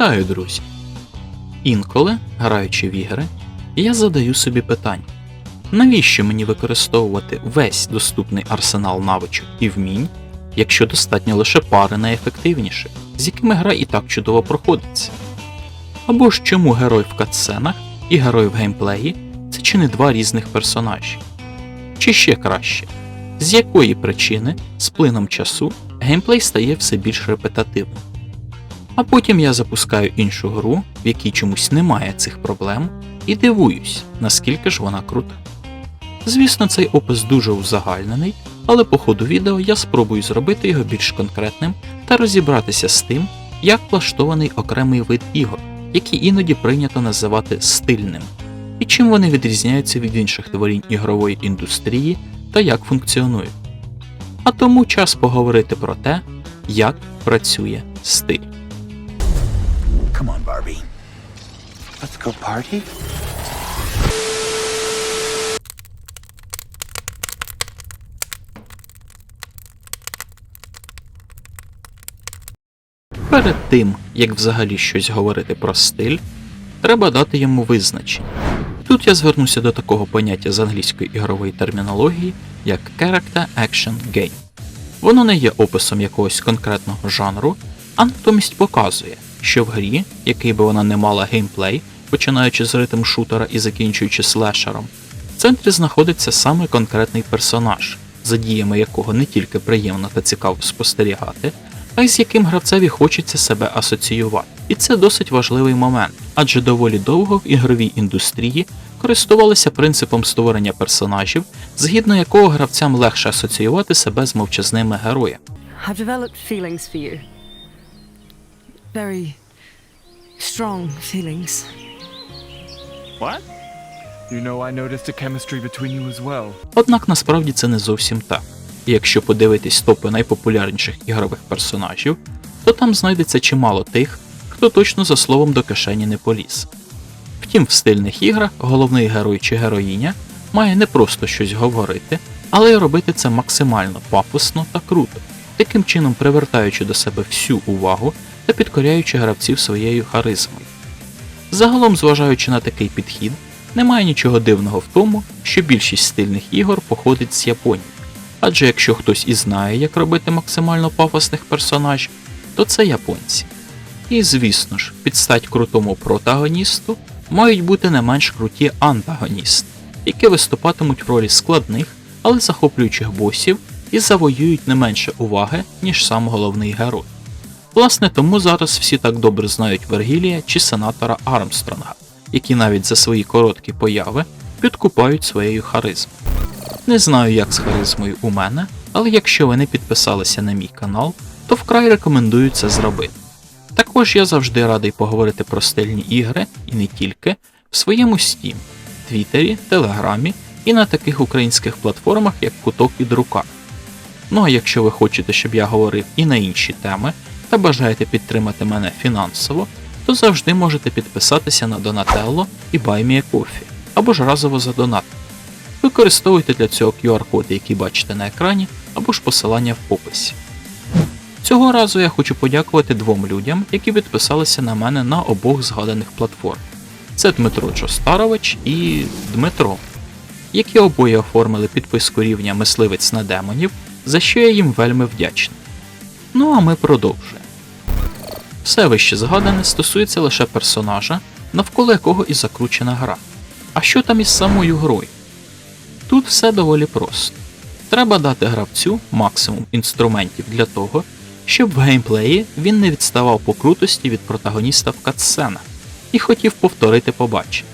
Вітаю, друзі! Інколи, граючи в ігри, я задаю собі питання: навіщо мені використовувати весь доступний арсенал навичок і вмінь, якщо достатньо лише пари найефективніших, з якими гра і так чудово проходиться? Або ж чому герой в катсценах і герой в геймплеї це чи не два різних персонажі? Чи ще краще, з якої причини з плином часу геймплей стає все більш репетативним? А потім я запускаю іншу гру, в якій чомусь немає цих проблем, і дивуюсь, наскільки ж вона крута. Звісно, цей опис дуже узагальнений, але по ходу відео я спробую зробити його більш конкретним та розібратися з тим, як влаштований окремий вид ігор, які іноді прийнято називати стильним, і чим вони відрізняються від інших творінь ігрової індустрії та як функціонують. А тому час поговорити про те, як працює стиль. Come on, Barbie. Let's go party? Перед тим, як взагалі щось говорити про стиль, треба дати йому визначення. Тут я звернуся до такого поняття з англійської ігрової термінології, як Character Action Game. Воно не є описом якогось конкретного жанру, а натомість показує, що в грі, який би вона не мала геймплей, починаючи з ритм шутера і закінчуючи слешером, в центрі знаходиться саме конкретний персонаж, за діями якого не тільки приємно та цікаво спостерігати, а й з яким гравцеві хочеться себе асоціювати. І це досить важливий момент, адже доволі довго в ігровій індустрії користувалися принципом створення персонажів, згідно якого гравцям легше асоціювати себе з мовчазними героями. I've developed feelings for you. Very strong feelings. What? You know, I noticed a chemistry between you as well. Однак насправді це не зовсім так. І якщо подивитись топи найпопулярніших ігрових персонажів, то там знайдеться чимало тих, хто точно за словом до кишені не поліз. Втім, в стильних іграх головний герой чи героїня має не просто щось говорити, але й робити це максимально пафосно та круто, таким чином привертаючи до себе всю увагу та підкоряючи гравців своєю харизмою. Загалом, зважаючи на такий підхід, немає нічого дивного в тому, що більшість стильних ігор походить з Японії. Адже якщо хтось і знає, як робити максимально пафосних персонажів, то це японці. І звісно ж, під стать крутому протагоністу мають бути не менш круті антагоністи, які виступатимуть в ролі складних, але захоплюючих босів і завоюють не менше уваги, ніж сам головний герой. Власне, тому зараз всі так добре знають Вергілія чи сенатора Армстронга, які навіть за свої короткі появи підкупають своєю харизмою. Не знаю, як з харизмою у мене, але якщо ви не підписалися на мій канал, то вкрай рекомендую це зробити. Також я завжди радий поговорити про стильні ігри і не тільки в своєму Steam, Твіттері, Телеграмі і на таких українських платформах, як Куток і Друкар. Ну а якщо ви хочете, щоб я говорив і на інші теми та бажаєте підтримати мене фінансово, то завжди можете підписатися на Donatello і BuyMeACoffee або ж разово за донат. Використовуйте для цього QR-коди, які бачите на екрані, або ж посилання в описі. Цього разу я хочу подякувати двом людям, які підписалися на мене на обох згаданих платформ. Це Дмитро Джостарович і Дмитро, які обоє оформили підписку рівня мисливець на демонів, за що я їм вельми вдячний. Ну а ми продовжуємо. Все вище згадане стосується лише персонажа, навколо якого і закручена гра. А що там із самою грою? Тут все доволі просто. Треба дати гравцю максимум інструментів для того, щоб в геймплеї він не відставав по крутості від протагоніста в катсценах і хотів повторити побачення.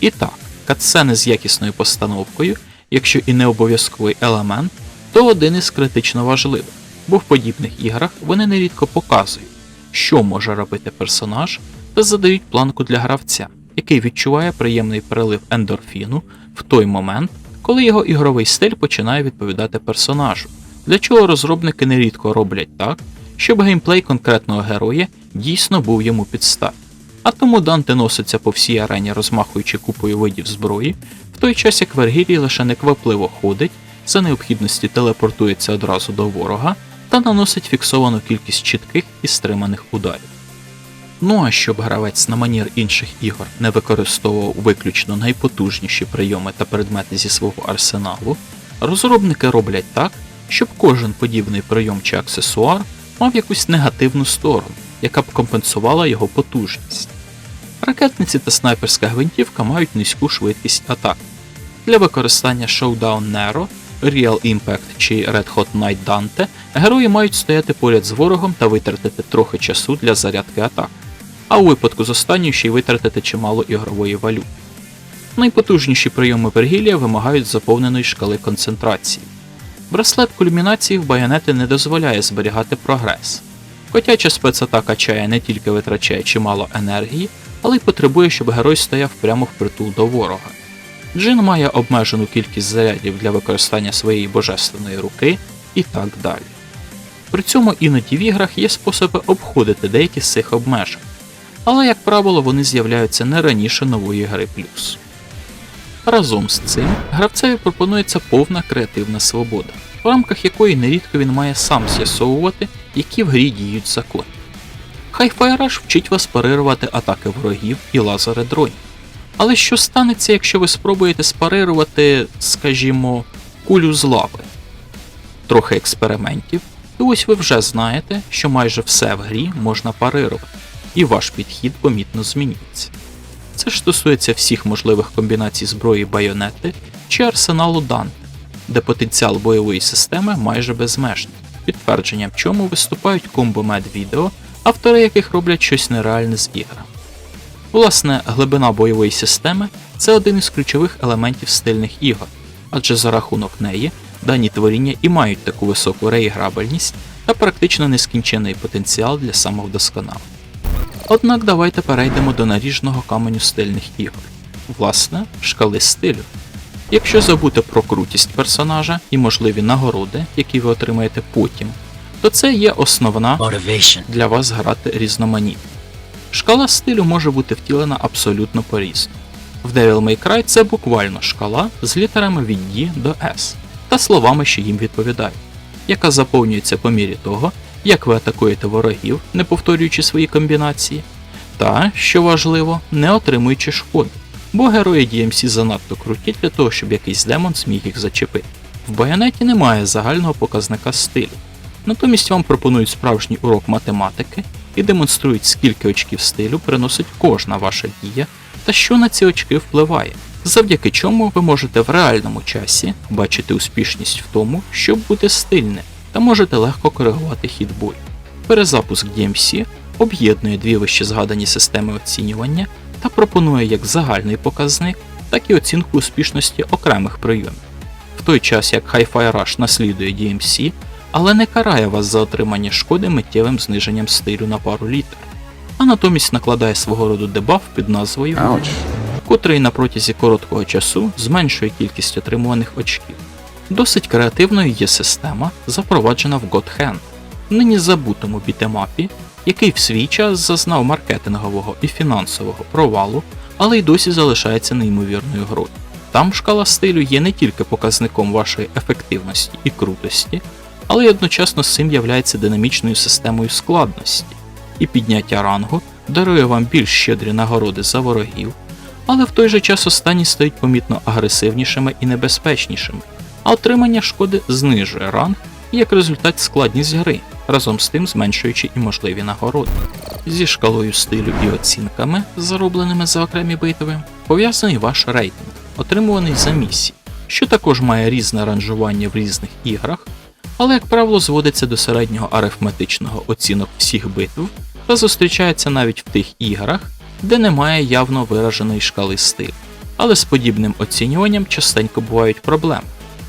І так, катсцени з якісною постановкою, якщо і не обов'язковий елемент, то один із критично важливих, бо в подібних іграх вони нерідко показують, що може робити персонаж, та задають планку для гравця, який відчуває приємний перелив ендорфіну в той момент, коли його ігровий стиль починає відповідати персонажу, для чого розробники нерідко роблять так, щоб геймплей конкретного героя дійсно був йому під стать. А тому Данте носиться по всій арені, розмахуючи купою видів зброї, в той час як Вергілій лише неквапливо ходить, за необхідності телепортується одразу до ворога та наносить фіксовану кількість чітких і стриманих ударів. Ну а щоб гравець на манір інших ігор не використовував виключно найпотужніші прийоми та предмети зі свого арсеналу, розробники роблять так, щоб кожен подібний прийом чи аксесуар мав якусь негативну сторону, яка б компенсувала його потужність. Ракетниці та снайперська гвинтівка мають низьку швидкість атак. Для використання Showdown Nero, Real Impact чи Red Hot Night Dante герої мають стояти поряд з ворогом та витратити трохи часу для зарядки атак, а у випадку з останньою ще й витратити чимало ігрової валюти. Найпотужніші прийоми Вергілія вимагають заповненої шкали концентрації. Браслет кульмінації в байонети не дозволяє зберігати прогрес. Котяча спецатака чая не тільки витрачає чимало енергії, але й потребує, щоб герой стояв прямо впритул до ворога. Джин має обмежену кількість зарядів для використання своєї божественної руки і так далі. При цьому іноді в іграх є способи обходити деякі з цих обмежень, але, як правило, вони з'являються не раніше нової гри плюс. Разом з цим гравцеві пропонується повна креативна свобода, в рамках якої нерідко він має сам з'ясовувати, які в грі діють закони. Hi-Fi Rush вчить вас парирувати атаки ворогів і лазери дронів. Але що станеться, якщо ви спробуєте спарирувати, скажімо, кулю з лави? Трохи експериментів, і ось ви вже знаєте, що майже все в грі можна парирувати, і ваш підхід помітно змінюється. Це ж стосується всіх можливих комбінацій зброї байонети чи арсеналу Данте, де потенціал бойової системи майже безмежний, підтвердженням чому виступають комбомед відео, автори яких роблять щось нереальне з іграми. Власне, глибина бойової системи це один із ключових елементів стильних ігор, адже за рахунок неї дані творіння і мають таку високу реіграбельність та практично нескінчений потенціал для самовдосконалення. Однак давайте перейдемо до наріжного каменю стильних ігор, власне, шкали стилю. Якщо забути про крутість персонажа і можливі нагороди, які ви отримаєте потім, то це є основна Motivation. для вас грати різноманітно. Шкала стилю може бути втілена абсолютно по-різному. В Devil May Cry це буквально шкала з літерами від D до S та словами, що їм відповідають, яка заповнюється по мірі того, як ви атакуєте ворогів, не повторюючи свої комбінації, та, що важливо, не отримуючи шкоди, бо герої DMC занадто круті для того, щоб якийсь демон зміг їх зачепити. В байонеті немає загального показника стилю, натомість вам пропонують справжній урок математики і демонструють, скільки очків стилю приносить кожна ваша дія та що на ці очки впливає, завдяки чому ви можете в реальному часі бачити успішність в тому, щоб бути стильним, та можете легко коригувати хід бою. Перезапуск DMC об'єднує дві вище згадані системи оцінювання та пропонує як загальний показник, так і оцінку успішності окремих прийомів. В той час як Hi-Fi Rush наслідує DMC, але не карає вас за отримання шкоди миттєвим зниженням стилю на пару літер, а натомість накладає свого роду дебаф під назвою Ouch. котрий на протязі короткого часу зменшує кількість отримуваних очків. Досить креативною є система, запроваджена в God Hand, нині забутому бітемапі, який в свій час зазнав маркетингового і фінансового провалу, але й досі залишається неймовірною грою. Там шкала стилю є не тільки показником вашої ефективності і крутості, але й одночасно з цим являється динамічною системою складності, і підняття рангу дарує вам більш щедрі нагороди за ворогів, але в той же час останні стають помітно агресивнішими і небезпечнішими, а отримання шкоди знижує ранг і як результат складність гри, разом з тим зменшуючи і можливі нагороди. Зі шкалою стилю і оцінками, заробленими за окремі битви, пов'язаний ваш рейтинг, отримуваний за місії, що також має різне ранжування в різних іграх, але, як правило, зводиться до середнього арифметичного оцінок всіх битв та зустрічається навіть в тих іграх, де немає явно вираженої шкали стилю. Але з подібним оцінюванням частенько бувають проблеми,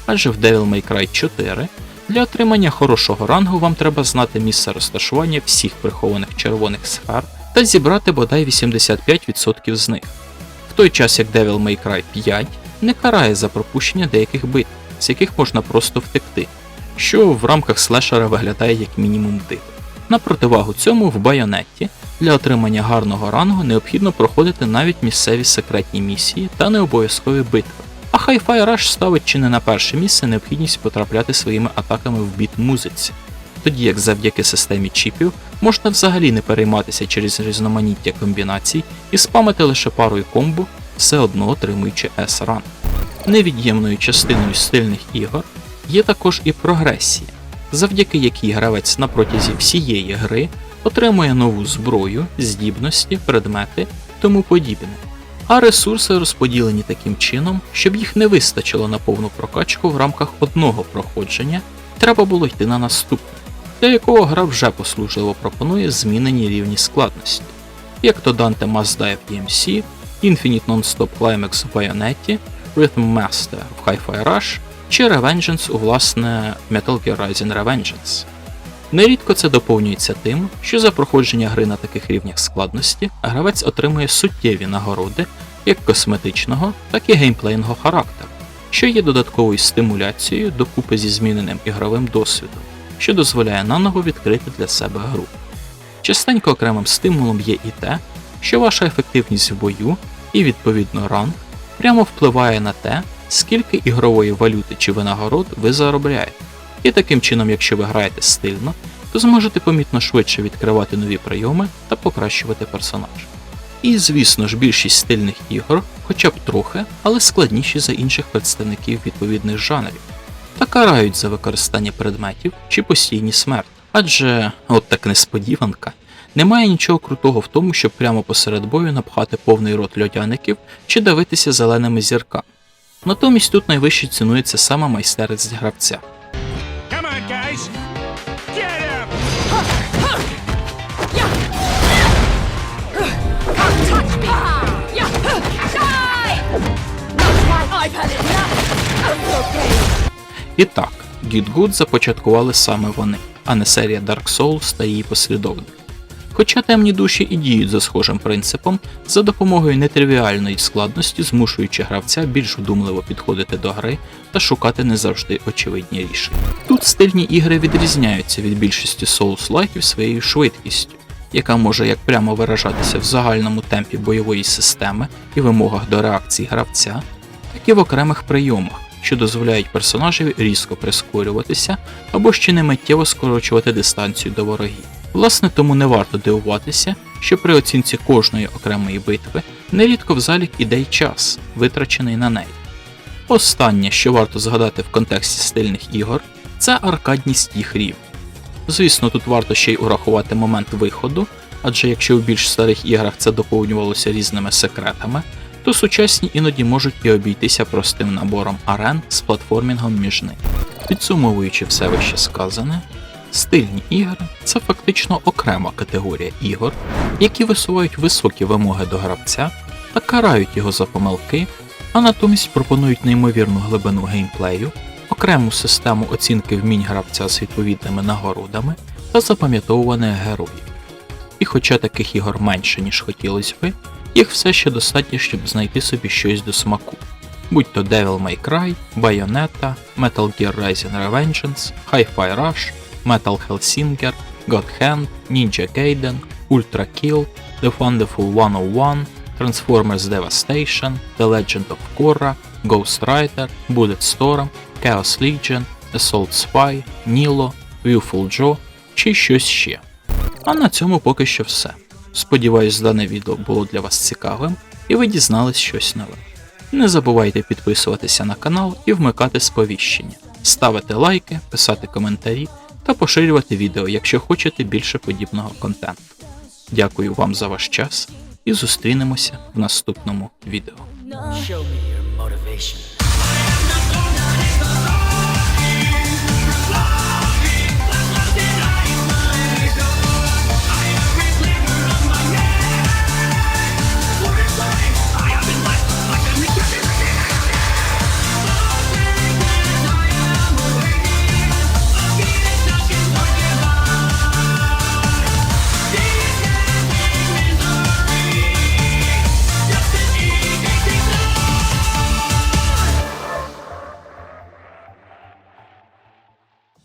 адже в Devil May Cry 4 для отримання хорошого рангу вам треба знати місце розташування всіх прихованих червоних сфер та зібрати бодай 85% з них. В той час як Devil May Cry 5 не карає за пропущення деяких битв, з яких можна просто втекти, що в рамках слешера виглядає як мінімум диво. На противагу цьому в байонетті для отримання гарного рангу необхідно проходити навіть місцеві секретні місії та не обов'язкові битви. А Hi-Fi Rush ставить чи не на перше місце необхідність потрапляти своїми атаками в біт музиці. тоді як завдяки системі чіпів можна взагалі не перейматися через різноманіття комбінацій і спамити лише парою комбо, все одно отримуючи S-ранг. Невід'ємною частиною стильних ігор є також і прогресія, завдяки якій гравець на протязі всієї гри отримує нову зброю, здібності, предмети тому подібне. А ресурси розподілені таким чином, щоб їх не вистачило на повну прокачку в рамках одного проходження, треба було йти на наступне, для якого гра вже послужливо пропонує змінені рівні складності, як то Dante Must Die в DMC, Infinite Non-Stop Climax в Bayonetta, Rhythm Master в Hi-Fi Rush чи Revengeance у власне Metal Gear Rising Revengeance. Нерідко це доповнюється тим, що за проходження гри на таких рівнях складності гравець отримує суттєві нагороди як косметичного, так і геймплейного характеру, що є додатковою стимуляцією докупи зі зміненим ігровим досвідом, що дозволяє наново відкрити для себе гру. Частенько окремим стимулом є і те, що ваша ефективність в бою і відповідно ранг прямо впливає на те, скільки ігрової валюти чи винагород ви заробляєте. І таким чином, якщо ви граєте стильно, то зможете помітно швидше відкривати нові прийоми та покращувати персонаж. І звісно ж, більшість стильних ігор, хоча б трохи, але складніші за інших представників відповідних жанрів, та карають за використання предметів чи постійні смерті. Адже, от так несподіванка, немає нічого крутого в тому, щоб прямо посеред бою напхати повний рот льодяників чи давитися зеленими зірками. Натомість тут найвище цінується сама майстерність гравця. Get. І так, Git Good започаткували саме вони, а не серія Dark Souls та її послідовники. Хоча темні душі і діють за схожим принципом, за допомогою нетривіальної складності змушуючи гравця більш вдумливо підходити до гри та шукати не завжди очевидні рішення. Тут стильні ігри відрізняються від більшості Souls-лайків своєю швидкістю, яка може як прямо виражатися в загальному темпі бойової системи і вимогах до реакції гравця, так і в окремих прийомах, що дозволяють персонажеві різко прискорюватися або ще не миттєво скорочувати дистанцію до ворогів. Власне, тому не варто дивуватися, що при оцінці кожної окремої битви нерідко в залік іде й час, витрачений на неї. Останнє, що варто згадати в контексті стильних ігор, це аркадність їх рівнів. Звісно, тут варто ще й урахувати момент виходу, адже якщо в більш старих іграх це доповнювалося різними секретами, то сучасні іноді можуть і обійтися простим набором арен з платформінгом між ними. Підсумовуючи все вище сказане, стильні ігри це фактично окрема категорія ігор, які висувають високі вимоги до гравця та карають його за помилки, а натомість пропонують неймовірну глибину геймплею, окрему систему оцінки вмінь гравця з відповідними нагородами та запам'ятовуваних героїв. І хоча таких ігор менше, ніж хотілося би, їх все ще достатньо, щоб знайти собі щось до смаку. Будь то Devil May Cry, Bayonetta, Metal Gear Rising Revengeance, Hi-Fi Rush, Metal Hellsinger, God Hand, Ninja Gaiden, Ultra Kill, The Wonderful 101, Transformers Devastation, The Legend of Korra, Ghost Rider, Bulletstorm, Chaos Legion, Assault Spy, Nilo, Viewful Joe чи щось ще. А на цьому поки що все. Сподіваюсь, дане відео було для вас цікавим і ви дізнались щось нове. Не забувайте підписуватися на канал і вмикати сповіщення, ставити лайки, писати коментарі та поширювати відео, якщо хочете більше подібного контенту. Дякую вам за ваш час і зустрінемося в наступному відео.